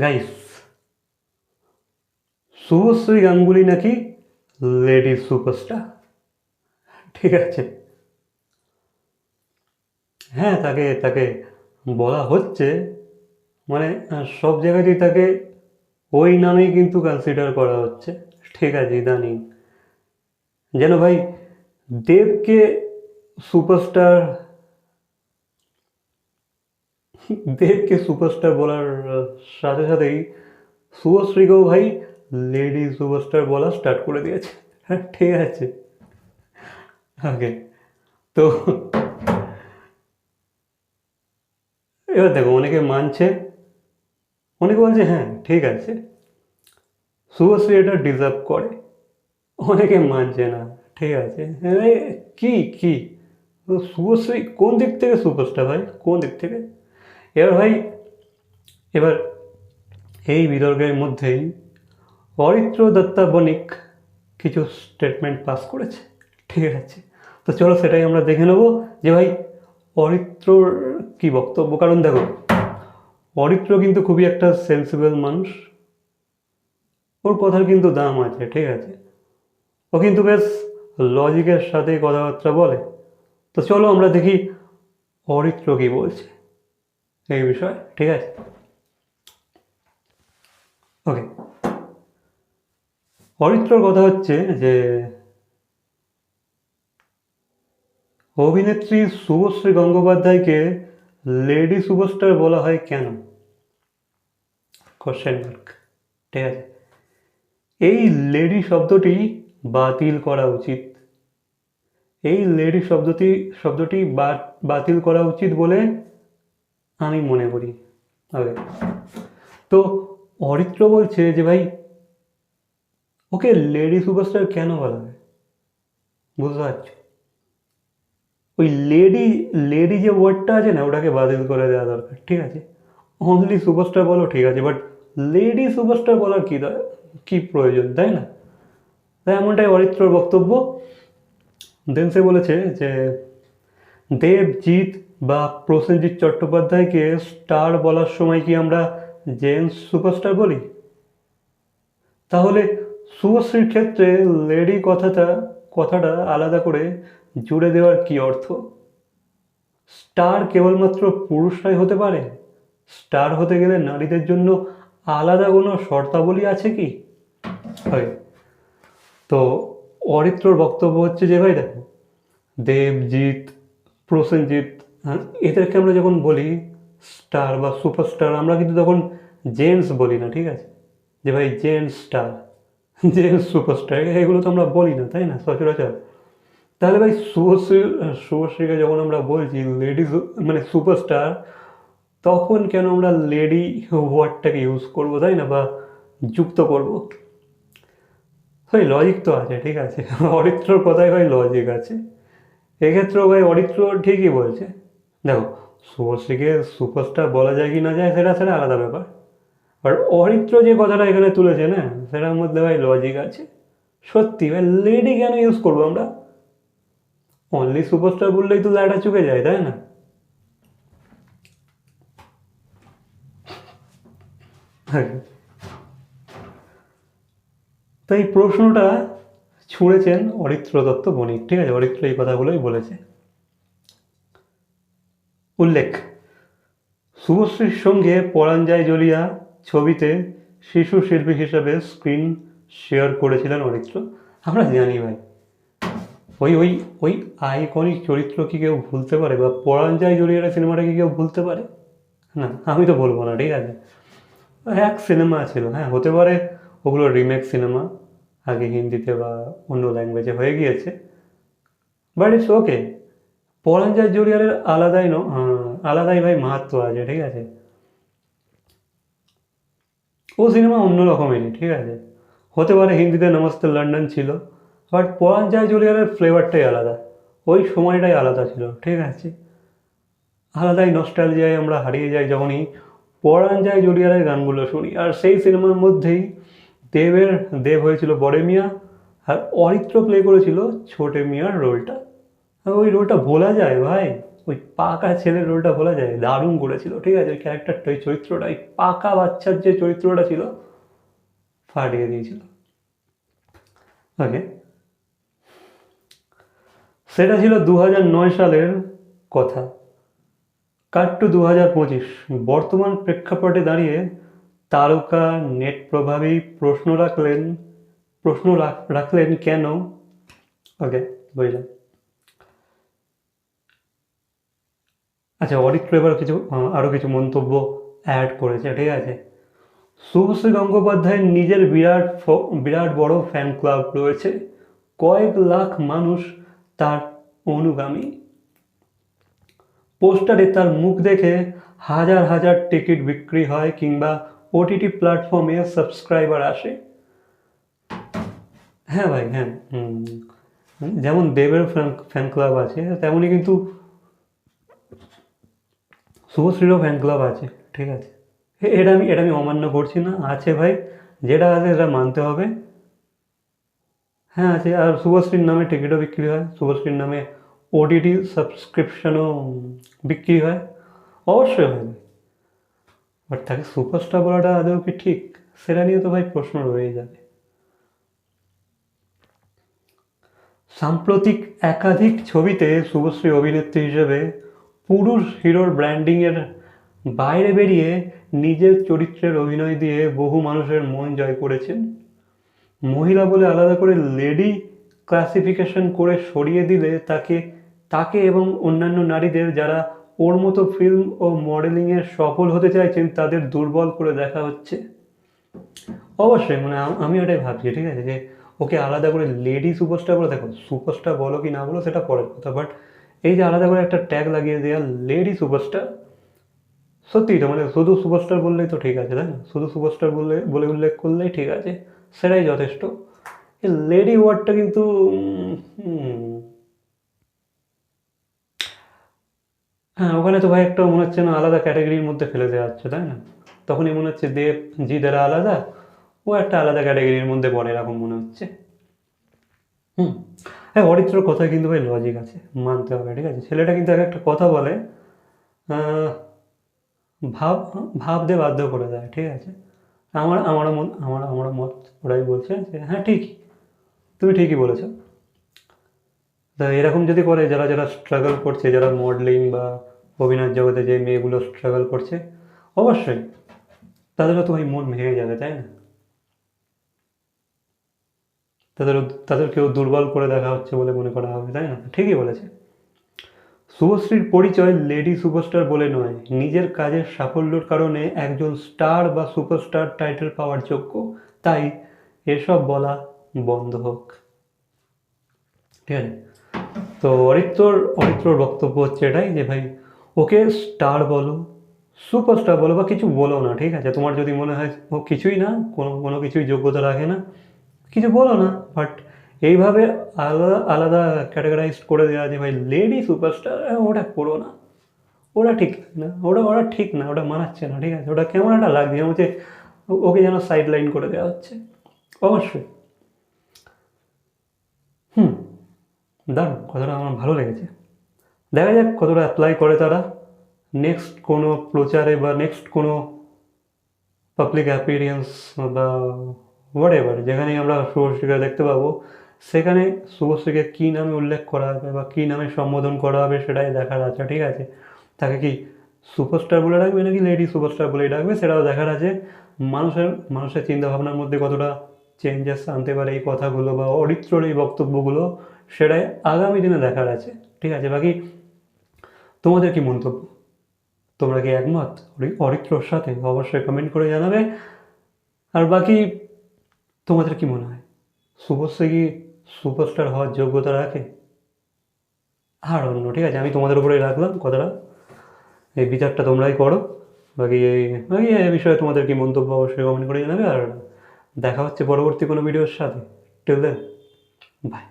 Guys Subhashree Ganguly নাকি lady superstar ঠিক আছে। হ্যাঁ তাকে তাকে বলা হচ্ছে। মানে সব জায়গাতেই তাকে ওই নামেই কিন্তু কনসিডার করা হচ্ছে। ঠিক আছে, ইদানিং। যেন ভাই, দেবকে সুপারস্টার দেবকে সুপারস্টার বলার সাথে সাথেই শুভশ্রীকেও ভাই লেডি সুপারস্টার বলা স্টার্ট করে দিয়েছে। হ্যাঁ ঠিক আছে। ওকে তো এবার দেখো, অনেকে মানছে, অনেকে বলছে হ্যাঁ ঠিক আছে। শুভশ্রী এটা ডিজার্ভ করে। অনেকে মানছে না, ঠিক আছে। আরে কি কি? শুভশ্রী কোন দিক থেকে সুপারস্টার ভাই? কোন দিক থেকে? এবার ভাই, এবার এই বিতর্কের মধ্যেই অরিত্র দত্তা বণিক কিছু স্টেটমেন্ট পাস করেছে। ঠিক আছে? তো চলো সেটাই আমরা দেখে নেব যে ভাই, অরিত্রর কি বক্তব্য? কারণ দেখো, অরিত্র কিন্তু খুবই একটা সেন্সিবল মানুষ। ওর কথার কিন্তু দাম আছে, ঠিক আছে? ও কিন্তু বেশ লজিকের সাথে কথাবার্তা বলে। তো চলো আমরা দেখি অরিত্র কি বলছে। এই বিষয়ে, ঠিক আছে? ওকে অরিত্রর কথা হচ্ছে যে, অভিনেত্রী শুভশ্রী গঙ্গোপাধ্যায়কে লেডি সুপারস্টার বলা হয় কেন? কোশ্চেন মার্ক ঠিক আছে? এই লেডি শব্দটি বাতিল করা উচিত। এই লেডি শব্দটি শব্দটি বাতিল করা উচিত বলে আমি মনে করি। ওকে তো অরিত্র বলছে যে, ভাই, ওকে লেডি সুপারস্টার কেন বলা হয়? বুঝতে পারছ? ওই লেডি লেডি যে ওয়ার্ডটা আছে না, ওটাকে বাতিল করে দেওয়া দরকার, ঠিক আছে? অনলি সুপারস্টার বলো, ঠিক আছে বাট লেডি সুপারস্টার বলার কী কী প্রয়োজন, তাই না? তাই এমনটাই অরিত্রর বক্তব্য। দেন সে বলেছে যে, দেবজিৎ বা প্রসেনজিৎ চট্টোপাধ্যায়কে স্টার বলার সময় কি আমরা জেন্টস সুপারস্টার বলি? তাহলে শুভশ্রীর ক্ষেত্রে লেডি কথাটা কথাটা আলাদা করে জুড়ে দেওয়ার কি অর্থ? স্টার কেবলমাত্র পুরুষরাই হতে পারে? স্টার হতে গেলে নারীদের জন্য আলাদা কোনো শর্তাবলী আছে কি? হয়। তো অরিত্রর বক্তব্য হচ্ছে যে ভাই দেখো, দেবজিৎ, প্রসেনজিৎ হ্যাঁ, এদেরকে আমরা যখন বলি স্টার বা সুপারস্টার আমরা কিন্তু তখন জেন্টস বলি না ঠিক আছে? যে ভাই জেন্টস স্টার জেন্টস সুপারস্টার এগুলো তো আমরা বলি না তাই না? সচরাচর। তাহলে ভাই শুভশ্রী শুভশ্রীকে যখন আমরা বলছি লেডি মানে সুপারস্টার তখন কেন আমরা লেডি ওয়ার্ডটাকে ইউজ করব তাই না? বা যুক্ত করব? ভাই লজিক তো আছে ঠিক আছে? অরিত্রর কথায় ভাই লজিক আছে। এক্ষেত্রেও ভাই অরিত্র ঠিকই বলছে। দেখো শুভশ্রীকে সুপারস্টার বলা যায় কি না যায়, সেটা সেটা আলাদা ব্যাপার। আর অরিত্র যে কথাটা এখানে তুলেছে না সেটার মধ্যে ভাই লজিক আছে। সত্যি, ভাই লেডি কেন ইউজ করব আমরা? অনলি সুপারস্টার বললেই তো লাইটা চুকে যায়, তাই না? তো এই প্রশ্নটা ছুঁড়েছেন অরিত্র দত্ত বণিক, ঠিক আছে? অরিত্র এই কথাগুলোই বলেছে। উল্লেখ। শুভশ্রীর সঙ্গে পরাঞ্জয় জলিয়া ছবিতে শিশু শিল্পী হিসাবে স্ক্রিন শেয়ার করেছিলেন অরিত্র। আমরা জানি ভাই, ওই ওই ওই আইকনিক চরিত্র কি কেউ ভুলতে পারে বা পরাঞ্জয় জলিয়ার সিনেমাটা কি কেউ ভুলতে পারে? না, আমি তো বলব না, ঠিক আছে। এক সিনেমা ছিল হ্যাঁ হতে পারে ওগুলো রিমেক সিনেমা আগে হিন্দিতে বা অন্য ল্যাঙ্গুয়েজে হয়ে গিয়েছে বাট ইটস ওকে পরাঞ্জয় জুরিয়ারের আলাদাই আলাদাই ভাই মাহাত্ম আছে, ঠিক আছে? ও সিনেমা অন্য রকমেরই, ঠিক আছে? হতে পারে হিন্দিতে নমস্তে লন্ডন ছিল, বাট পরাঞ্জয় জুরিয়ারের ফ্লেভারটাই আলাদা। ওই সময়টাই আলাদা ছিল, ঠিক আছে? আলাদাই নস্টালজিয়ায় আমরা হারিয়ে যাই যখনই পরাঞ্জয় জুরিয়ারের গানগুলো শুনি। আর সেই সিনেমার মধ্যেই দেবের দেব হয়েছিল বড়ে মিয়া, আর অরিত্র প্লে করেছিল ছোটে মিয়ার রোলটা ওই রোলটা ভোলা যায় ভাই। ওই পাকা ছেলের রোলটা বলা যায়। দারুণ করেছিল, ঠিক আছে? ওই ক্যারেক্টারটা ওই চরিত্রটা, ওই পাকা বাচ্চার যে চরিত্রটা ছিল, ফাটিয়ে দিয়েছিল। ওকে সেটা ছিল দু নয় সালের কথা। কাট টু দু পঁচিশ। বর্তমান প্রেক্ষাপটে দাঁড়িয়ে তারকা নেট প্রভাবী প্রশ্ন রাখলেন, প্রশ্ন রাখ- রাখলেন কেন? ওকে বুঝলাম। আচ্ছা অরিত্র এবার কিছু আরও কিছু মন্তব্য অ্যাড করেছে, ঠিক আছে? শুভশ্রী গঙ্গোপাধ্যায়ের নিজের বিরাট বিরাট বড় ফ্যান ক্লাব রয়েছে। কয়েক লাখ মানুষ তার অনুগামী। পোস্টারে তার মুখ দেখে হাজার হাজার টিকিট বিক্রি হয় কিংবা ওটিটি প্ল্যাটফর্মে সাবস্ক্রাইবার আসে। হ্যাঁ ভাই হ্যাঁ। যেমন দেবের ফ্যান ক্লাব আছে, তেমনই কিন্তু শুভশ্রীরও ফ্যান ক্লাব আছে, ঠিক আছে? এ- এটা আমি এটা আমি অমান্য করছি না। আছে ভাই, যেটা আছে সেটা মানতে হবে। হ্যাঁ আছে। আর শুভশ্রীর নামে টিকিটও বিক্রি হয়। শুভশ্রীর নামে ওটিটি সাবস্ক্রিপশনও বিক্রি হয়। অবশ্যই হয় বাট তাকে সুপারস্টার বলাটা আদৌ কি ঠিক? সেটা নিয়ে তো ভাই প্রশ্ন রয়ে যাবে। সাম্প্রতিক একাধিক ছবিতে শুভশ্রী অভিনেত্রী হিসেবে পুরুষ হিরোর ব্র্যান্ডিংয়ের বাইরে বেরিয়ে নিজের চরিত্রের অভিনয় দিয়ে বহু মানুষের মন জয় করেছেন। মহিলা বলে আলাদা করে লেডি ক্লাসিফিকেশন করে সরিয়ে দিলে তাকে তাকে এবং অন্যান্য নারীদের যারা ওর মতো ফিল্ম ও মডেলিংয়ে সফল হতে চাইছেন, তাদের দুর্বল করে দেখা হচ্ছে। অবশ্যই মানে আমি ওটাই ভাবছি, ঠিক আছে? যে ওকে আলাদা করে লেডি সুপারস্টার বলে দেখো সুপারস্টার বলো কি না বলো, সেটা পরের কথা বাট এই যে আলাদা করে একটা ট্যাগ লাগিয়ে দেওয়া লেডি সুপারস্টার সত্যিই তো মানে শুধু সুপারস্টার বললেই তো ঠিক আছে, তাই না? শুধু সুপারস্টার বললে, বলে উল্লেখ করলেই ঠিক আছে, সেটাই যথেষ্ট। এই লেডি ওয়ার্ডটা কিন্তু হ্যাঁ ওখানে তো ভাই একটা মনে হচ্ছে না আলাদা ক্যাটাগরির মধ্যে ফেলে দেওয়া হচ্ছে, তাই না? তখনই মনে হচ্ছে দেব, জিদারা আলাদা, ও একটা আলাদা ক্যাটাগরির মধ্যে পড়ে, এরকম মনে হচ্ছে। হুম। হ্যাঁ অরিত্রর কথা কিন্তু ভাই লজিক আছে, মানতে হবে, ঠিক আছে? ছেলেটা কিন্তু এক একটা কথা বলে ভাব, ভাবতে বাধ্য করে দেয়, ঠিক আছে? আমার আমারও মত আমার আমারও মত ওরাই বলছে যে হ্যাঁ ঠিকই, তুমি ঠিকই বলেছ। তা এরকম যদি করে, যারা যারা স্ট্রাগল করছে, যারা মডেলিং বা অভিনয় জগতে যে মেয়েগুলো স্ট্রাগল করছে, অবশ্যই তাদেরও তো ভাই মন ভেঙে যাবে, তাই না? তাদেরও, তাদেরকেও দুর্বল করে দেখা হচ্ছে বলে মনে করা হবে, তাই না? ঠিকই বলেছে শুভশ্রীর পরিচয় লেডি সুপারস্টার বলে নয়, নিজের কাজের সাফল্যের কারণে একজন স্টার বা সুপারস্টার টাইটেল পাওয়ার যোগ্য, তাই এসব বলা বন্ধ হোক। ঠিক আছে? তো অরিত্রর অরিত্রর বক্তব্য হচ্ছে এটাই যে, ভাই, ওকে স্টার বলো সুপারস্টার বলো বা কিছু বলো না, ঠিক আছে? তোমার যদি মনে হয় ও কিছুই না, কোনো কোনো কিছুই যোগ্যতা রাখে না কিছু বলো না বাট এইভাবে আলাদা আলাদা ক্যাটাগরাইজ করে দেওয়া যে ভাই লেডি সুপারস্টার ওটা করো না। ওটা ঠিক না ওটা ওটা ঠিক না, ওটা মানাচ্ছে না, ঠিক আছে? ওটা কেমন একটা লাগছে ও- ওকে যেন সাইড লাইন করে দেওয়া হচ্ছে। অবশ্যই। হুম, দারুণ কথাটা আমার ভালো লেগেছে। দেখা যাক কতটা অ্যাপ্লাই করে তারা। নেক্সট কোনো প্রচারে বা নেক্সট কোনো পাবলিক অ্যাপিরিয়েন্স বা হোয়াট এভার যেখানেই আমরা শুভশ্রীকে দেখতে পাবো, সেখানে শুভশ্রীকে কী নামে উল্লেখ করা হবে বা কী নামে সম্বোধন করা হবে সেটাই দেখার আছে, ঠিক আছে? তাকে কি সুপারস্টার বলে ডাকবে নাকি লেডি সুপারস্টার বলেই ডাকবে? সেটাও দেখার আছে। মানুষের মানুষের চিন্তাভাবনার মধ্যে কতটা চেঞ্জেস আনতে পারে এই কথাগুলো বা অরিত্রর এই বক্তব্যগুলো, সেটাই আগামী দিনে দেখার আছে, ঠিক আছে? বাকি, তোমাদের কি মন্তব্য? তোমরা কি একমত? অরিত্রর সাথে? অবশ্যই কমেন্ট করে জানাবে। আর বাকি তোমাদের কি মনে হয়? শুভশ্রী কি সুপারস্টার হওয়ার যোগ্যতা রাখে? আর অন্য, ঠিক আছে, আমি তোমাদের উপরেই রাখলাম কথাটা। এই বিচারটা তোমরাই করো। বাকি এই বাকি এই বিষয়ে তোমাদের কি মন্তব্য অবশ্যই কমেন্ট করে জানাবে। আর দেখা হচ্ছে পরবর্তী কোনো ভিডিওর সাথে। Till then by